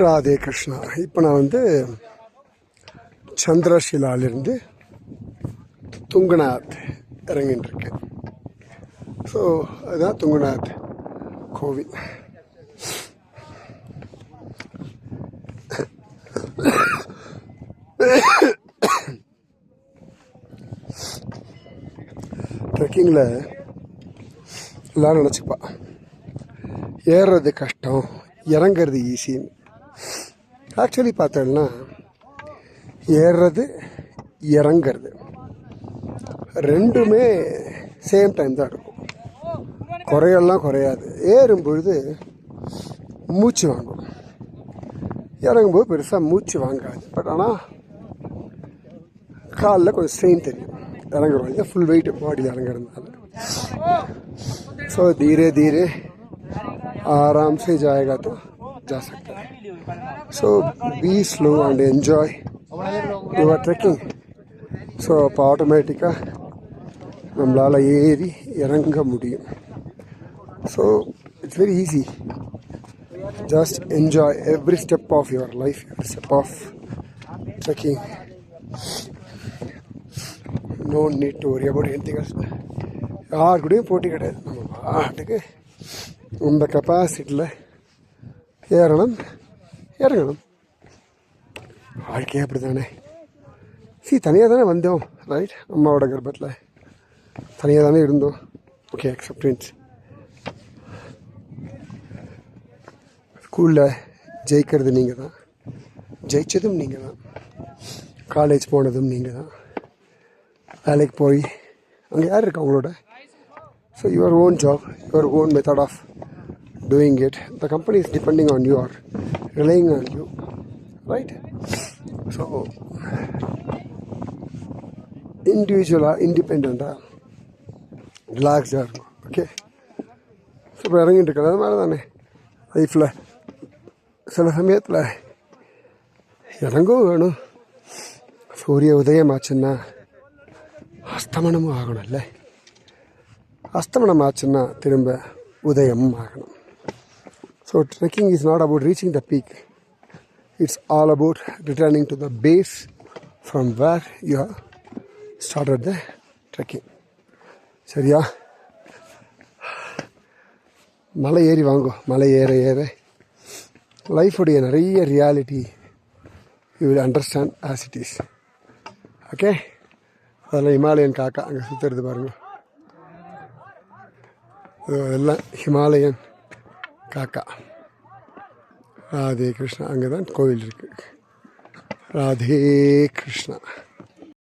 ராதே கிருஷ்ணா. இப்போ நான் வந்து சந்திரஷிலாலிருந்து துங்கநாத் இறங்கிட்டு இருக்கேன் ஸோ அதுதான் துங்கநாத் கோவில். ட்ரெக்கிங்கில் எல்லாரும் நினச்சிப்பா. ஏறுறது கஷ்டம் இறங்குறது ஈஸின்னு ஆக்சுவலி பார்த்தோம்னா ஏறுறது இறங்குறது ரெண்டுமே சேம் டைம் தான் இருக்கும் குறையெல்லாம் குறையாது ஏறும் பொழுது மூச்சு வாங்கும் இறங்கும்போது பெருசாக மூச்சு வாங்காது பட் ஆனால் காலில் கொஞ்சம் ஸ்ட்ரெயின் தெரியும் இறங்குறோம் ஃபுல் வெயிட் பாடியில் இறங்குறதுனால सो धीरे धीरे आराम से जाएगा तो जा सकता है So be slow and enjoy your trekking. So அப்போ ஆட்டோமேட்டிக்காக நம்மளால் ஏறி இறங்க முடியும் so it's very easy just enjoy every step of your life every step of trekking no need to worry about anything யார் கூடயும் போட்டி கிடையாது நம்ம பாட்டுக்கு இந்த கெப்பாசிட்டியில் ஏறணும் இறங்கணும். வாழ்க்கையே அப்படி தானே சி தனியாக தானே வந்தோம் ரைட் அம்மாவோட கர்ப்பத்தில். தனியாக தானே இருந்தோம். ஓகே அக்செப்டன்ஸ் ஸ்கூலில் ஜெயிக்கிறது நீங்கள் தான் ஜெயிச்சதும் நீங்கள் தான் காலேஜ் போனதும் நீங்கள் தான் வேலைக்கு போய் அங்கே யார் இருக்கா உங்களோட? So your own job your own method of doing it the company is depending on you are relying on you right so இண்டிவிஜுவலாக இண்டிபெண்ட்டாக ரிலாக்ஸாக இருக்கும் ஓகே ஸோ இப்போ இறங்கிட்டு இருக்கிறது அது மாதிரி தானே? லைஃப்பில் சில சமயத்தில் இறங்கவும் வேணும். சூரிய உதயம் ஆச்சுன்னா அஸ்தமனமும் ஆகணும்ல. அஸ்தமனம் ஆச்சுன்னா திரும்ப உதயமும் ஆகணும். So trekking is not about reaching the peak it's all about returning to the base from where you have started the trekking சரியா? மலை ஏறி வாங்கோ. மலை ஏற ஏற. லைஃபுடைய நிறைய reality you will understand as it is okay அதெல்லாம் ஹிமாலயன் காக்கா அங்கே சுற்றுறது பாருங்க. இது எல்லாம் ஹிமாலயன் காக்கா. ராதே கிருஷ்ணா அங்கே தான் கோவில் இருக்கு. ராதே கிருஷ்ணா.